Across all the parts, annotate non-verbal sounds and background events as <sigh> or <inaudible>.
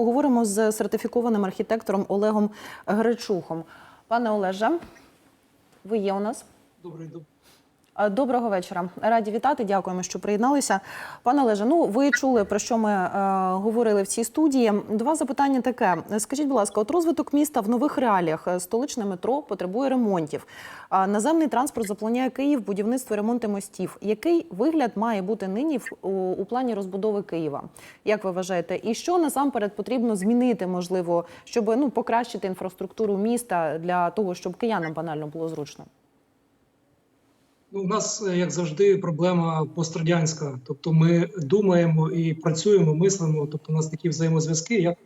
Поговоримо з сертифікованим архітектором Олегом Гречухом. Пане Олеже, ви є у нас? Добрий доб- Е, Доброго вечора. Раді вітати. Дякуємо, що приєдналися. Пане Олеже, ну ви чули про що ми е, говорили в цій студії. Два запитання таке. Скажіть, будь ласка, от розвиток міста в нових реаліях Е, столичне метро потребує ремонтів. Наземний транспорт запланує Київ, будівництво ремонти мостів. Який вигляд має бути нині у, у плані розбудови Києва? Як ви вважаєте? І що насамперед потрібно змінити, можливо, щоб ну покращити інфраструктуру міста для того, щоб киянам банально було зручно? Ну, у нас, е, як завжди, проблема пострадянська. Тобто, ми думаємо і працюємо, мислимо. Тобто, у нас такі взаємозв'язки, як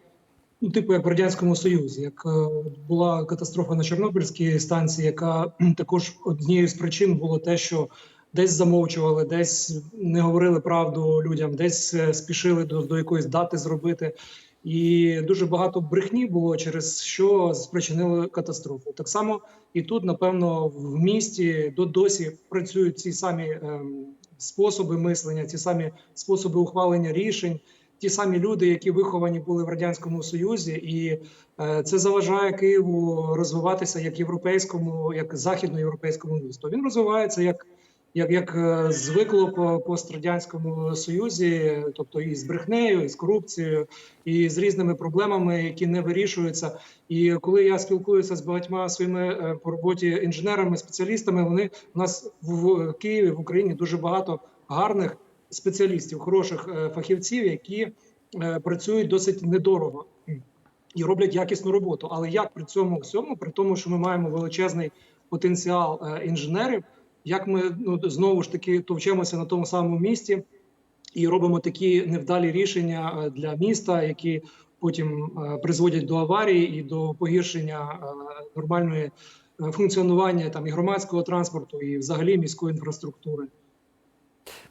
ну, типу, як в радянському Союзі, як е, була катастрофа на Чорнобильській станції, яка також однією з причин було те, що десь замовчували, десь не говорили правду людям, десь е, спішили до, до якоїсь дати зробити. І дуже багато брехні було, через що спричинили катастрофу. Так само і тут, напевно, в місті до досі працюють ці самі ем, способи мислення, ті самі способи ухвалення рішень, ті самі люди, які виховані були в радянському союзі, і е, це заважає Києву розвиватися як європейському, як західноєвропейському місту. Він розвивається як. Як, як е, звикло по пострадянському союзі, тобто і з брехнею, і з корупцією, і з різними проблемами, які не вирішуються. І коли я спілкуюся з багатьма своїми е, по роботі інженерами, спеціалістами, вони у нас в Києві в Україні дуже багато гарних спеціалістів, хороших е, фахівців, які працюють досить недорого і роблять якісну роботу. Але як при цьому всьому, при тому, що ми маємо величезний потенціал інженерів, як ми ну знову ж таки товчемося на тому самому місці і робимо такі невдалі рішення е, для міста, які потім е, призводять до аварії і до погіршення е, нормальної функціонування там і громадського транспорту, і взагалі міської інфраструктури.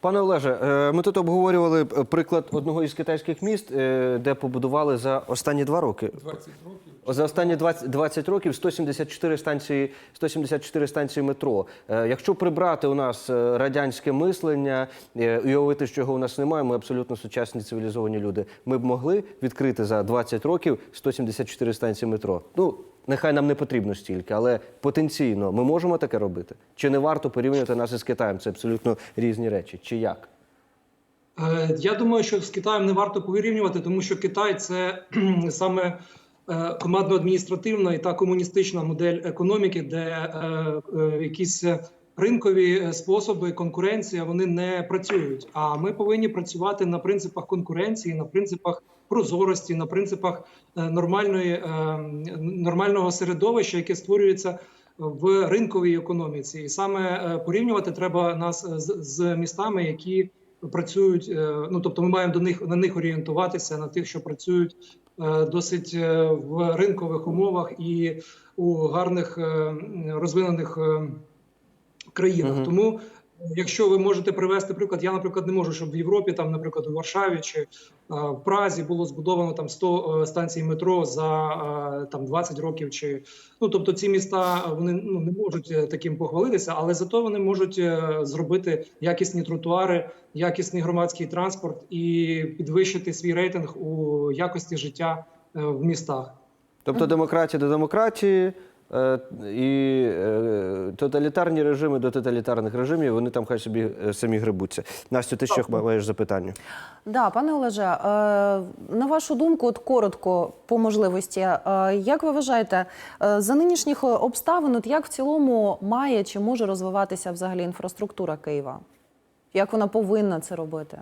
Пане Олеже, е, ми тут обговорювали е, приклад одного із китайських міст, е, де побудували за останні два роки. 20 років. За останні 20, 20 років 174 станції, 174 станції метро. Якщо прибрати у нас радянське мислення і уявити, що його у нас немає, ми абсолютно сучасні цивілізовані люди. Ми б могли відкрити за 20 років 174 станції метро. Ну, нехай нам не потрібно стільки, але потенційно ми можемо таке робити. Чи не варто порівнювати нас із Китаєм? Це абсолютно різні речі. Чи як? Е, Я думаю, що з Китаєм не варто порівнювати, тому що Китай це <clears throat> саме е, командно-адміністративна і та комуністична модель економіки, де е, якісь ринкові способи конкуренції вони не працюють. А ми повинні працювати на принципах конкуренції, на принципах прозорості, на принципах е, нормальної е, нормального середовища, яке створюється в ринковій економіці, і саме е, порівнювати треба нас з, з містами, які працюють. Ну тобто, ми маємо до них на них орієнтуватися на тих, що працюють досить в ринкових умовах і у гарних розвинених країнах. Мгм. Тому. Якщо ви можете привести приклад, я, наприклад, не можу, щоб в Європі, там, наприклад, у Варшаві чи е, в Празі було збудовано там 100 е, станцій метро за е, там 20 років. Чи ну тобто ці міста вони ну не можуть таким похвалитися, але зато вони можуть зробити якісні тротуари, якісний громадський транспорт і підвищити свій рейтинг у якості життя е, в містах. Тобто демократія до демократії і е, тоталітарні режими до тоталітарних режимів, вони там хай собі е, самі грибуться. Настю, ти що маєш запитання? Да, пане Олеже, е, на вашу думку, от коротко по можливості, е, як ви вважаєте, е, за нинішніх обставин, от як в цілому має чи може розвиватися взагалі інфраструктура Києва? Як вона повинна це робити?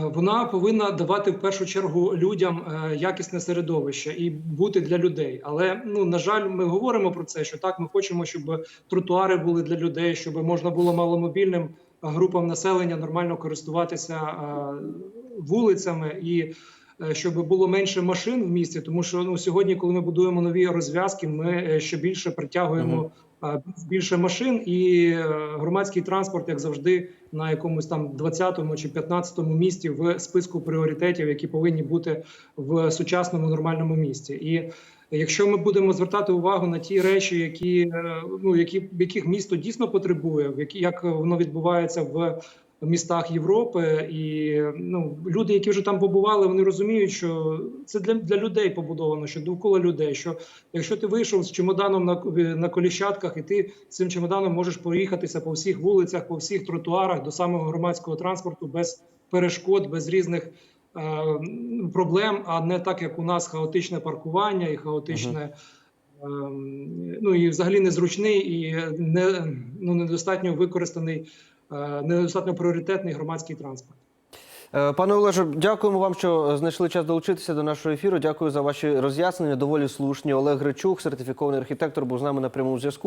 Е, Вона повинна давати в першу чергу людям е, якісне середовище і бути для людей. Але ну на жаль, ми говоримо про це, що так ми хочемо, щоб тротуари були для людей, щоб можна було маломобільним групам населення нормально користуватися е, вулицями і. Е, Щоб було менше машин в місті, тому що ну сьогодні, коли ми будуємо нові розв'язки, ми е, ще більше притягуємо е, більше машин, і громадський транспорт, як завжди, на якомусь там 20-му чи 15-му місці в списку пріоритетів, які повинні бути в сучасному нормальному місті. І якщо ми будемо звертати увагу на ті речі, які ну які яких місто дійсно потребує, в як воно відбувається в містах Європи. І ну, люди, які вже там побували, вони розуміють, що це для, для людей побудовано, що довкола людей. Що якщо ти вийшов з чемоданом на, на коліщатках, і ти цим чемоданом можеш проїхатися по всіх вулицях, по всіх тротуарах до самого громадського транспорту без перешкод, без різних е, проблем, а не так, як у нас хаотичне паркування і хаотичне. ем, Ну і взагалі незручний і не ну недостатньо використаний, е, недостатньо пріоритетний громадський транспорт. Е, Пане Олеже, дякуємо вам, що знайшли час долучитися до нашого ефіру. Дякую за ваші роз'яснення. Доволі слушні. Олег Гречук, сертифікований архітектор, був з нами на прямому зв'язку.